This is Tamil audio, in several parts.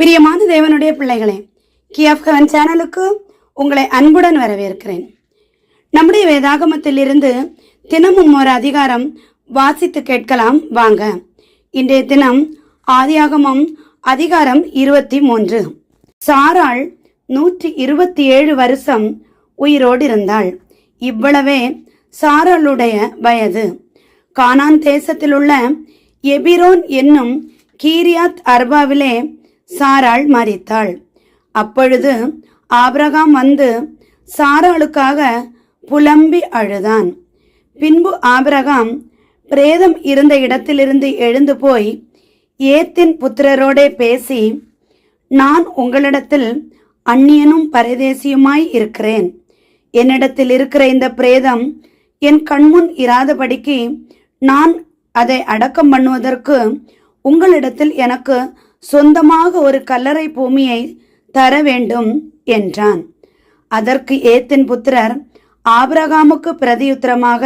பிரியமான தேவனுடைய பிள்ளைகளே கியாஃப் கவன் சேனலுக்கு உங்களை அன்புடன் வரவேற்கிறேன். நம்முடைய வேதாகமத்திலிருந்து தினமும் ஒரு அதிகாரம் வாசித்து கேட்கலாம். வாங்க. இன்றைய தினம் ஆதியாகமம் அதிகாரம் இருபத்தி மூன்று. சாராள் நூற்றி இருபத்தி ஏழு வருஷம் உயிரோடு இருந்தாள். இவ்வளவே சாராளுடைய வயது. கானான் தேசத்தில் உள்ள எபிரோன் என்னும் கீரியாத் அர்பாவிலே சாராள் மறித்தாள் அப்பொழுது ஆபிரகாம் வந்து சாராளுக்காக புலம்பி அழுதான். பின்பு ஆபிரகாம் பிரேதம் இருந்த இடத்திலிருந்து எழுந்து போய் ஏத்தின் புத்திரரோடே பேசி நான் உங்களிடத்தில் அந்நியனும் பரதேசியுமாய் இருக்கிறேன். என்னிடத்தில் இருக்கிற இந்த பிரேதம் என் கண்முன் இராதபடிக்கு நான் அதை அடக்கம் பண்ணுவதற்கு உங்களிடத்தில் எனக்கு சொந்தமாக ஒரு கல்லறை பூமியை தர வேண்டும் என்றான். அதற்கு ஏத்தின் புத்திரர் ஆபிரகாமுக்கு பிரதியுத்தரமாக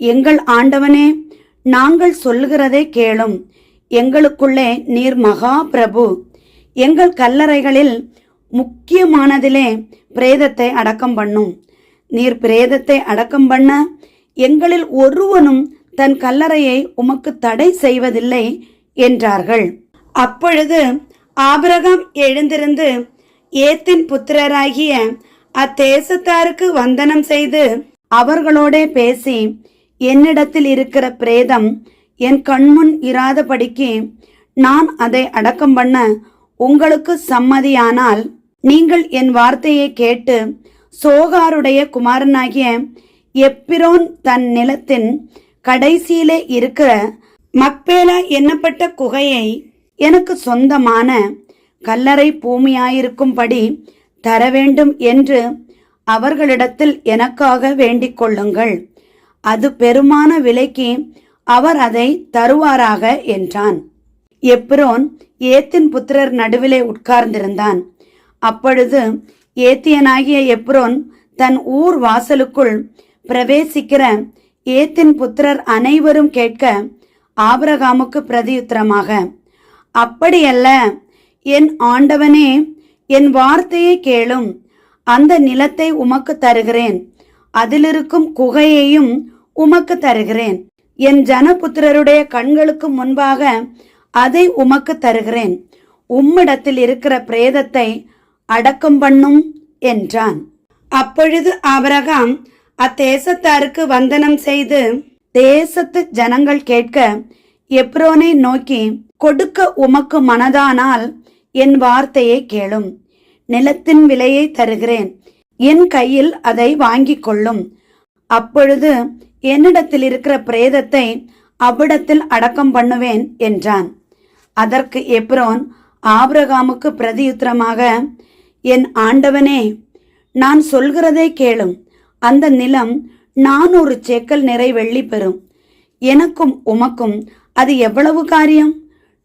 எங்கள் ஆண்டவனே நாங்கள் சொல்லுகிறதை கேளும். எங்களுக்குள்ளே நீர் மகா பிரபு எங்கள் கல்லறைகளில் முக்கியமானதிலே பிரேதத்தை அடக்கம் பண்ணும். நீர் பிரேதத்தை அடக்கம் பண்ண எங்களில் ஒருவனும் தன் கல்லறையை உமக்கு தடை செய்வதில்லை என்றார்கள். அப்பொழுது ஆபிரகாம் எழுந்திருந்து ஏத்தின் புத்திரராகிய அத்தேசத்தாருக்கு வந்தனம் செய்து அவர்களோடே பேசி என்னிடத்தில் இருக்கிற பிரேதம் என் கண்முன் இராதபடிக்கு நான் அதை அடக்கம் பண்ண உங்களுக்கு சம்மதியானால் நீங்கள் என் வார்த்தையை கேட்டு சோகாருடைய குமாரனாகிய எப்பிரோன் தன் நிலத்தின் கடைசியிலே இருக்கிற மக்பேலா எண்ணப்பட்ட குகையை எனக்கு சொந்தமான கல்லறை பூமியாயிருக்கும்படி தர வேண்டும் என்று அவர்களிடத்தில் எனக்காக வேண்டிக் கொள்ளுங்கள். அது பெருமான விலைக்கு அவர் அதை தருவாராக என்றான். எப்ரோன் ஏத்தின் புத்திரர் நடுவிலே உட்கார்ந்திருந்தான். அப்பொழுது ஏத்தியனாகிய எப்ரோன் தன் ஊர் வாசலுக்குள் பிரவேசிக்கிற ஏத்தின் புத்திரர் அனைவரும் கேட்க ஆபரகாமுக்கு பிரதியுத்தரமாக அப்படியல்ல. என் ஆண்டவனே என் வார்த்தையை கேளும். அந்த நிலத்தை உமக்கு தருகிறேன். அதிலிருக்கும் குகையையும் உமக்கு தருகிறேன். என் ஜனபுத்திரருடைய கண்களுக்கு முன்பாக அதை உமக்கு தருகிறேன். உம்மிடத்தில் இருக்கிற பிரேதத்தை அடக்கம் பண்ணும் என்றான். அப்பொழுது ஆபிரகாம் அத்தேசத்தாருக்கு வந்தனம் செய்து தேசத்து ஜனங்கள் கேட்க எப்ரோனை நோக்கி கொடுக்க உமக்கு மனதானால் என் வார்த்தையை கேளும். நிலத்தின் விலையை தருகிறேன். என் கையில் அதை வாங்கிக் கொள்ளும். அப்பொழுது என்னிடத்தில் இருக்கிற பிரேதத்தை அவ்விடத்தில் அடக்கம் பண்ணுவேன் என்றான். அதற்கு எப்ரோன் ஆபிரகாமுக்கு பிரதியுத்தரமாக என் ஆண்டவனே நான் சொல்கிறதை கேளும். அந்த நிலம் நானூறு சேக்கல் நிறை வெள்ளி பெறும். எனக்கும் உமக்கும் அது எவ்வளவு காரியம்?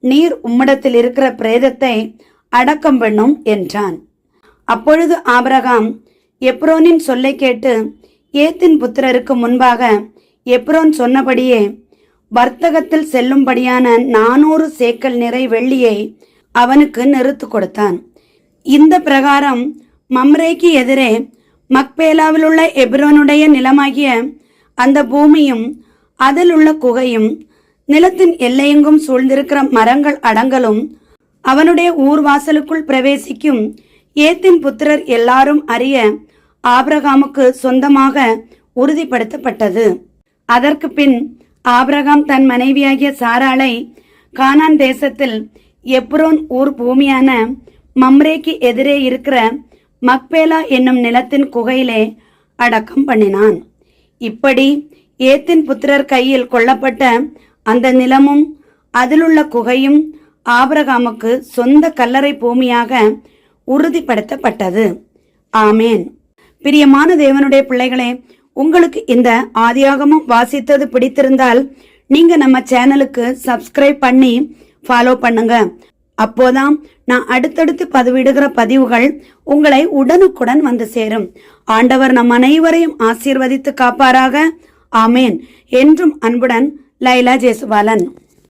நீர் உம்மிடத்தில் இருக்கிற பிரேதத்தை அடக்கம் பண்ணும் என்றான். அப்பொழுது ஆபரகாம் எப்ரோனின் சொல்லை கேட்டு ஏத்தின் புத்திரருக்கு முன்பாக எப்ரோன் சொன்னபடியே வர்த்தகத்தில் செல்லும்படியான நானூறு சேக்கல் நிறை வெள்ளியை அவனுக்கு நிறுத்து கொடுத்தான். இந்த பிரகாரம் மம்ரேக்கு எதிரே மக்பேலாவில் உள்ள எப்ரோனுடைய நிலமாகிய அந்த பூமியும் அதில் உள்ள குகையும் நிலத்தின் எல்லையெங்கும் சூழ்ந்திருக்கிற மரங்கள் அடங்கலும் அவனுடைய ஊர் வாசலுக்குள் பிரவேசிக்கும் ஏத்தின் புத்திரர் எல்லாரும் அறிய ஆபிரகாமுக்கு சொந்தமாக உறுதிப்படுத்தப்பட்டது. அதற்கு பின் ஆபிரகாம் தன் மனைவியாகிய சாராளை கானான் தேசத்தில் எப்ரோன் ஊர் பூமியான மம்ரேக்கு எதிரே இருக்கிற மக்பேலா என்னும் நிலத்தின் குகையிலே அடக்கம் பண்ணினான். இப்படி ஏத்தின் புத்திரர் கையில் கொல்லப்பட்ட அந்த நிலமும் அதிலுள்ள குகையும் ஆபரகாமுக்கு சொந்த கல்லறை பூமியாக உறுதிப்படுத்தப்பட்டது. ஆமேன். பிரியமான தேவனுடைய பிள்ளைகளே உங்களுக்கு இந்த ஆதியாகமும் வாசித்தது பிடித்திருந்தால் நீங்க நம்ம சேனலுக்கு சப்ஸ்கிரைப் பண்ணி ஃபாலோ பண்ணுங்க. அப்போதான் நான் அடுத்தடுத்து பதிவிடுகிற பதிவுகள் உங்களை உடனுக்குடன் வந்து சேரும். ஆண்டவர் நம் அனைவரையும் ஆசீர்வதித்து காப்பாராக. ஆமேன். என்றும் அன்புடன் లైలా జేసుబాలన్